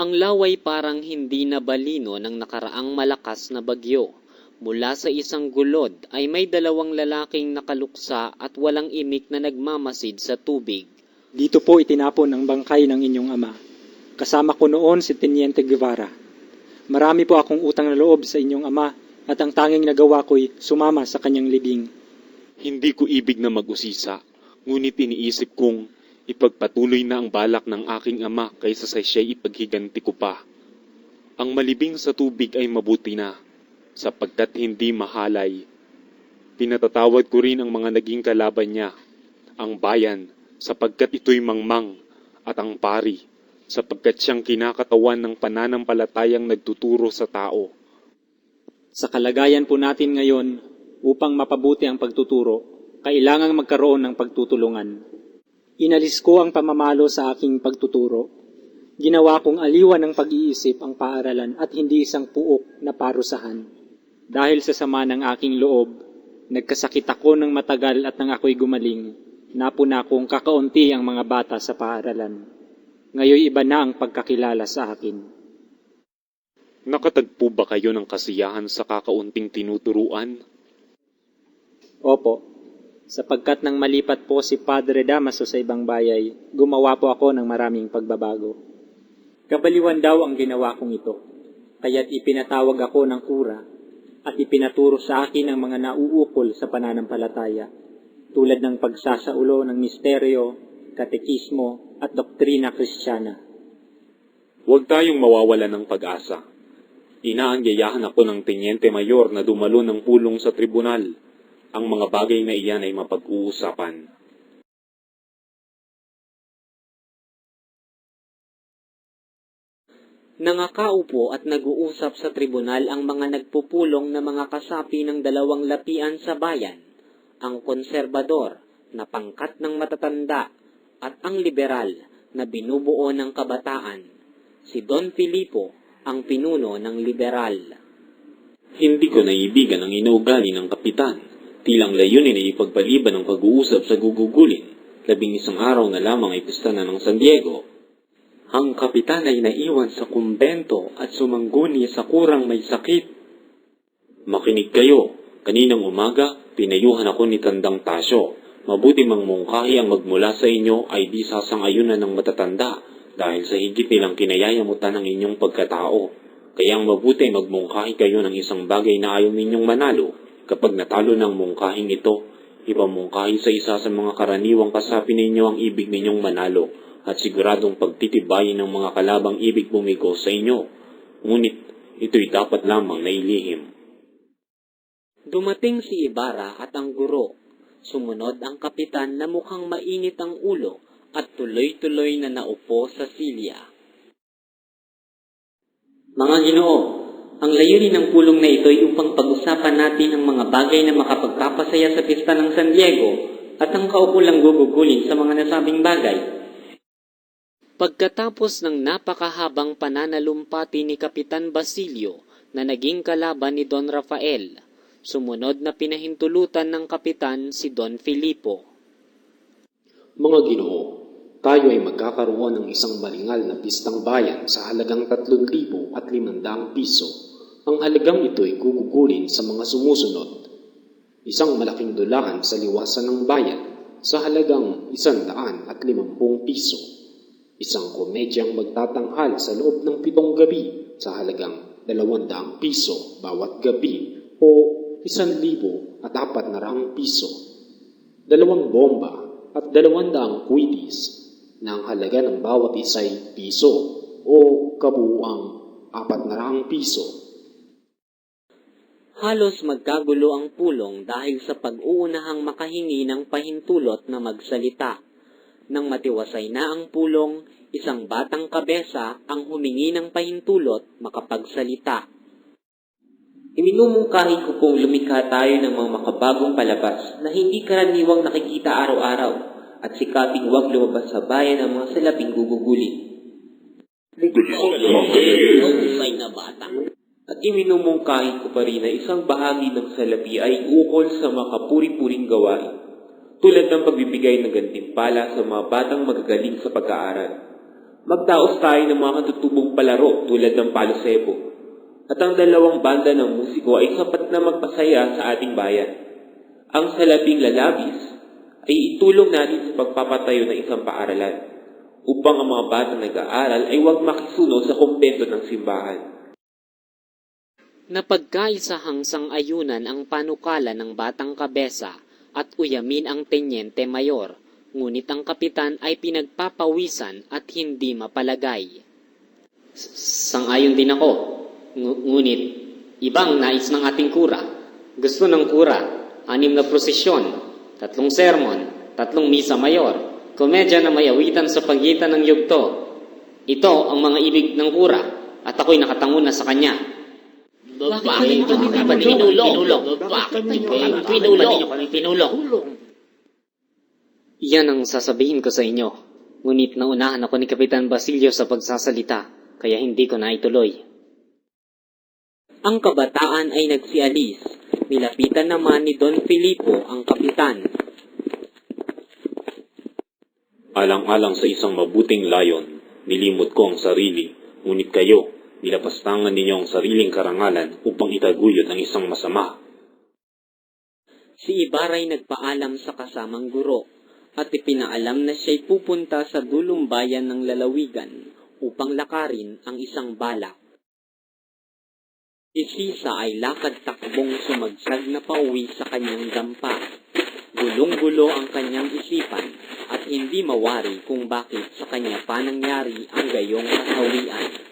Ang laway parang hindi nabalino ng nakaraang malakas na bagyo. Mula sa isang gulod ay may dalawang lalaking nakaluksa at walang imik na nagmamasid sa tubig. Dito po itinapon ang bangkay ng inyong ama. Kasama ko noon si Teniente Guevara. Marami po akong utang na loob sa inyong ama at ang tanging nagawa ko'y sumama sa kanyang libing. Hindi ko ibig na mag-usisa, ngunit iniisip kong ipagpatuloy na ang balak ng aking ama kaysa sa siya'y ipaghiganti ko pa. Ang malibing sa tubig ay mabuti na, sapagkat hindi mahalay. Pinatatawad ko rin ang mga naging kalaban niya, ang bayan, sapagkat ito'y mangmang, at ang pari, sapagkat siyang kinakatawan ng pananampalatayang nagtuturo sa tao. Sa kalagayan po natin ngayon, upang mapabuti ang pagtuturo, kailangang magkaroon ng pagtutulungan. Inalis ko ang pamamalo sa aking pagtuturo. Ginawa kong aliwan ng pag-iisip ang paaralan at hindi isang puok na parusahan. Dahil sa sama ng aking loob, nagkasakit ako ng matagal at nang ako'y gumaling, napuna kong kakaunti ang mga bata sa paaralan. Ngayon iba na ang pagkakilala sa akin. Nakatagpo ba kayo ng kasiyahan sa kakaunting tinuturuan? Opo, sapagkat nang malipat po si Padre Damaso sa ibang bayay, gumawa po ako ng maraming pagbabago. Kabaliwan daw ang ginawa kong ito, kaya't ipinatawag ako ng kura at ipinaturo sa akin ang mga nauukol sa pananampalataya, tulad ng pagsasaulo ng misteryo, katekismo at doktrina kristyana. Huwag tayong mawawala ng pag-asa. Inaangyayahan ako ng Tenyente Mayor na dumalo ng pulong sa tribunal. Ang mga bagay na iyan ay mapag-uusapan. Nangakaupo at nag-uusap sa tribunal ang mga nagpupulong na mga kasapi ng dalawang lapian sa bayan, ang konserbador na pangkat ng matatanda at ang liberal na binubuo ng kabataan. Si Don Filipo ang pinuno ng liberal. Hindi ko naibigan ang inuugali ng kapitan. Tilang layunin ay ipagpaliban ng pag-uusap sa gugugulin. Labing isang araw na lamang ay pista na ng San Diego. Ang kapitan ay naiwan sa kumbento at sumangguni sa kurang may sakit. Makinig kayo. Kaninang umaga, pinayuhan ako ni Tandang Tasyo. Mabuti mang mungkahi ang magmula sa inyo ay di sasang-ayunan ng matatanda dahil sa higit nilang kinayayamutan ng inyong pagkatao. Kaya ang mabuti magmungkahi kayo ng isang bagay na ayaw ninyong manalo. Kapag natalo ng mungkahing ito, ipamungkahi sa isa sa mga karaniwang kasapi ninyo ang ibig ninyong manalo at siguradong pagtitibayin ng mga kalabang ibig bumigo sa inyo. Ngunit ito'y dapat lamang na ilihim. Dumating si Ibarra at ang guro. Sumunod ang kapitan na mukhang mainit ang ulo at tuloy-tuloy na naupo sa silya. Mga ginoo, ang layunin ng pulong na ito ay upang pag-usapan natin ang mga bagay na makapagpapasaya sa pista ng San Diego at ang kaukulang gugugulin sa mga nasabing bagay. Pagkatapos ng napakahabang pananalumpati ni Kapitan Basilio na naging kalaban ni Don Rafael, sumunod na pinahintulutan ng kapitan si Don Filipo. Mga ginoo, tayo ay magkakaroon ng isang maringal na pistang bayan sa halagang 3,000 at 500 piso. Ang halagang ito ay gugugulin sa mga sumusunod. Isang malaking dulaan sa liwasan ng bayan sa halagang 100 at 50 piso. Isang komedyang magtatanghal sa loob ng pitong gabi sa halagang 200 piso bawat gabi o 1,000 at 400 piso. Dalawang bomba at 200 kwitis na ang halaga ng bawat isa'y piso o kabuuang 400 piso. Halos magkagulo ang pulong dahil sa pag-uunahang makahingi ng pahintulot na magsalita. Nang matiwasay na ang pulong, isang batang kabesa ang humingi ng pahintulot makapagsalita. Iminumungkahi ko kung lumikha tayo ng mga makabagong palabas na hindi karaniwang nakikita araw-araw at sikaping huwag lumabas sa bayan ng mga salaping gugugulin. Husay na bata. At iminumungkahi ko pa rin na isang bahagi ng salapi ay ukol sa makapuri-puring gawain, tulad ng pagbibigay ng gantimpala sa mga batang magagaling sa pag-aaral. Magdaos tayo ng mga katutubong palaro tulad ng Palo Sebo. At ang dalawang banda ng musiko ay sapat na magpasaya sa ating bayan. Ang salabing lalabis ay itulong natin sa pagpapatayo ng isang paaralan upang ang mga batang nag-aaral ay huwag makisuno sa kumpento ng simbahan. Napagkaisahang sang-ayunan ang panukala ng batang kabesa at uyamin ang tenyente mayor, ngunit ang kapitan ay pinagpapawisan at hindi mapalagay. Sang-ayon din ako. Ngu- ngunit, ibang nais ng ating kura. Gusto ng kura, anim na prosesyon, tatlong sermon, tatlong misa mayor, komedya na may awitan sa pagitan ng yugto. Ito ang mga ibig ng kura at ako'y nakatango na sa kanya. Bakit kami pinulong? Bakit kami pinulong? Pinulong? Iyan ang sasabihin ko sa inyo. Ngunit naunahan ako ni Kapitan Basilio sa pagsasalita, kaya hindi ko na ituloy. Ang kabataan ay nagsialis. Nilapitan naman ni Don Filipo ang kapitan. Alang-alang sa isang mabuting layon, nilimot ko ang sarili, ngunit kayo, nilapastangan ninyo ang sariling karangalan upang itaguyod ang isang masama. Si Ibaray nagpaalam sa kasamang guro at ipinaalam na siya'y pupunta sa dulong bayan ng lalawigan upang lakarin ang isang balak. Si Sisa ay lakad-takbong sumagsag na pauwi sa kanyang dampa. Gulong-gulo ang kanyang isipan at hindi mawari kung bakit sa kanya pa nangyari ang gayong kasawian.